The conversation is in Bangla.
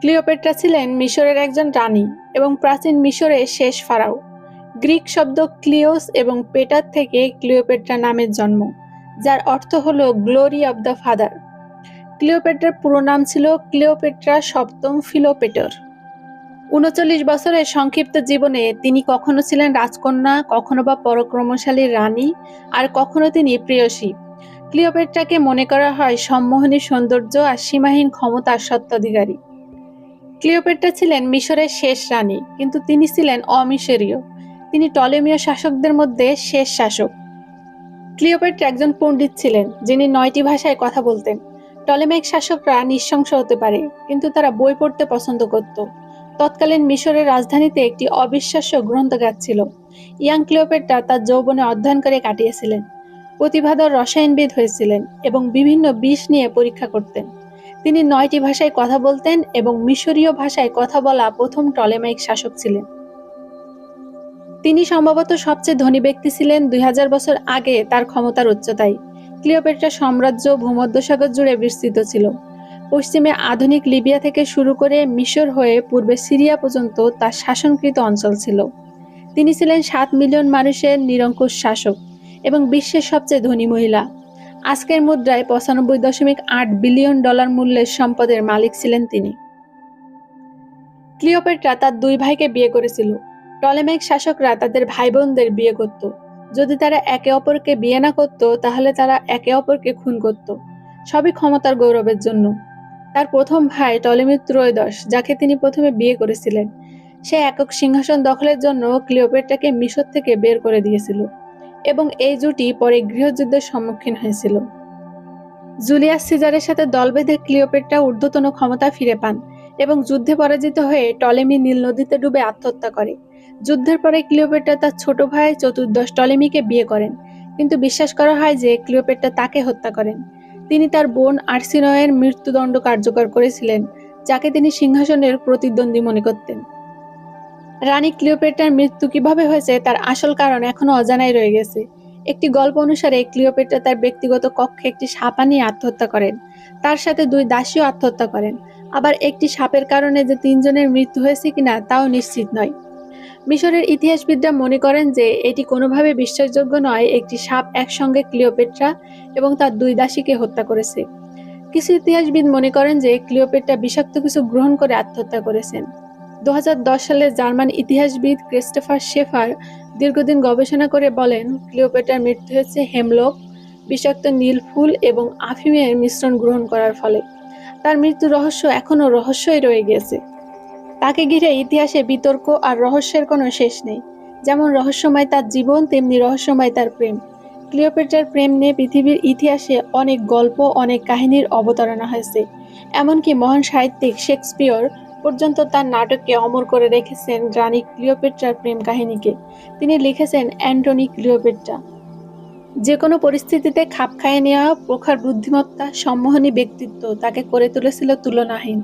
ক্লিওপেট্রা ছিলেন মিশরের একজন রানী এবং প্রাচীন মিশরের শেষ ফারাও। গ্রিক শব্দ ক্লিওস এবং পেটার থেকে ক্লিওপেট্রা নামের জন্ম, যার অর্থ হল গ্লোরি অব দ্য ফাদার ক্লিওপেট্রার পুরো নাম ছিল ক্লিওপেট্রা সপ্তম ফিলোপেটর। উনচল্লিশ বছরের সংক্ষিপ্ত জীবনে তিনি কখনো ছিলেন রাজকন্যা, কখনো বা পরাক্রমশালী রানী, আর কখনো তিনি প্রেয়সী। ক্লিওপেট্রাকে মনে করা হয় সম্মোহনী সৌন্দর্য আর সীমাহীন ক্ষমতার সত্ত্বাধিকারী। ক্লিওপেট্রা ছিলেন মিশরের শেষ রানী, কিন্তু তিনি ছিলেন অমিশরীয়। তিনি টলেমীয় শাসকদের মধ্যে শেষ শাসক। ক্লিওপেট্রা একজন পণ্ডিত ছিলেন, যিনি নয়টি ভাষায় কথা বলতেন। টলেমাইক শাসকরা নিঃশংস হতে পারে, কিন্তু তারা বই পড়তে পছন্দ করত। তৎকালীন মিশরের রাজধানীতে একটি অবিশ্বাস্য গ্রন্থগার ছিল। ইয়াং ক্লিওপেট্রা তার যৌবনে অধ্যয়ন করে কাটিয়েছিলেন। প্রতিভাধর রসায়নবিদ হয়েছিলেন এবং বিভিন্ন বিষ নিয়ে পরীক্ষা করতেন। তিনি নয়টি ভাষায় কথা বলতেন এবং মিশরীয় ভাষায় কথা বলা প্রথম টলেমাইক শাসক ছিলেন। তিনি সম্ভবত সবচেয়ে ধনী ব্যক্তি ছিলেন দুই হাজার বছর আগে তার ক্ষমতার উচ্চতায়। ক্লিওপেট্রা সাম্রাজ্য ভূমধ্যসাগর জুড়ে বিস্তৃত ছিল। পশ্চিমে আধুনিক লিবিয়া থেকে শুরু করে মিশর হয়ে পূর্বে সিরিয়া পর্যন্ত তার শাসনকৃত অঞ্চল ছিল। তিনি ছিলেন সাত মিলিয়ন মানুষের নিরঙ্কুশ শাসক এবং বিশ্বের সবচেয়ে ধনী মহিলা। আজকের মুদ্রায় পঁচানব্বই দশমিক আট বিলিয়ন ডলার মূল্যের সম্পদের মালিক ছিলেন তিনি। ক্লিওপেট্রা তার দুই ভাইকে বিয়ে করেছিল। টলেমাইক শাসকরা তাদের ভাই বোনদের বিয়ে করত। যদি তারা একে অপরকে বিয়ে না করত, তাহলে তারা একে অপরকে খুন করত। সবই ক্ষমতার গৌরবের জন্য। তার প্রথম ভাই টলেমি ত্রয়োদশ, যাকে তিনি প্রথমে বিয়ে করেছিলেন। সে একক সিংহাসন দখলের জন্য ক্লিওপেট্রাকে মিশর থেকে বের করে দিয়েছিল। এবং এই জুটি পরে গৃহযুদ্ধের সম্মুখীন হয়েছিল। জুলিয়াস সিজারের সাথে দল বেঁধে ক্লিওপেট্রা ঊর্ধ্বতন ক্ষমতা ফিরে পান এবং যুদ্ধে পরাজিত হয়ে টলেমি নীল নদীতে ডুবে আত্মহত্যা করে। যুদ্ধের পরে ক্লিওপেট্রা তার ছোট ভাই চতুর্দশ টলেমিকে বিয়ে করেন, কিন্তু বিশ্বাস করা হয় যে ক্লিওপেট্রা তাকে হত্যা করেন। তিনি তার বোন আর্সিনয়ের মৃত্যুদণ্ড কার্যকর করেছিলেন, যাকে তিনি সিংহাসনের প্রতিদ্বন্দ্বী মনে করতেন। রানী ক্লিওপেট্রার মৃত্যু কীভাবে হয়েছে তার আসল কারণ এখনও অজানাই রয়ে গেছে। একটি গল্প অনুসারে ক্লিওপেট্রা তার ব্যক্তিগত কক্ষে একটি সাপা নিয়ে আত্মহত্যা করেন। তার সাথে দুই দাসীও আত্মহত্যা করেন। আবার একটি সাপের কারণে যে তিনজনের মৃত্যু হয়েছে কিনা তাও নিশ্চিত নয়। মিশরের ইতিহাসবিদরা মনে করেন যে এটি কোনোভাবে বিশ্বাসযোগ্য নয় একটি সাপ একসঙ্গে ক্লিওপেট্রা এবং তার দুই দাসীকে হত্যা করেছে। কিছু ইতিহাসবিদ মনে করেন যে ক্লিওপেট্রা বিষাক্ত কিছু গ্রহণ করে আত্মহত্যা করেছেন। দু হাজার দশ সালে জার্মান ইতিহাসবিদ ক্রিস্টোফার শেফার দীর্ঘদিন গবেষণা করে বলেন, ক্লিওপেট্রার মৃত্যু হয়েছে হেমলক, বিষাক্ত নীল ফুল এবং আফিমের মিশ্রণ গ্রহণ করার ফলে। তার মৃত্যু রহস্য এখনও রহস্যই রয়ে গিয়েছে। তাকে ঘিরে ইতিহাসে বিতর্ক আর রহস্যের কোনো শেষ নেই। যেমন রহস্যময় তার জীবন, তেমনি রহস্যময় তার প্রেম। ক্লিওপেট্রার প্রেম নিয়ে পৃথিবীর ইতিহাসে অনেক গল্প, অনেক কাহিনীর অবতারণা হয়েছে। এমনকি মহান সাহিত্যিক শেক্সপিয়র পর্যন্ত তার নাটককে অমর করে রেখেছেন রানী ক্লিওপেট্রার প্রেম কাহিনীকে। তিনি লিখেছেন অ্যান্টনি ক্লিওপেট্রা। যে কোনো পরিস্থিতিতে খাপ খাইয়ে নেওয়া, প্রখার বুদ্ধিমত্তা, সম্মোহনী ব্যক্তিত্ব তাকে করে তুলেছিল তুলনাহীন।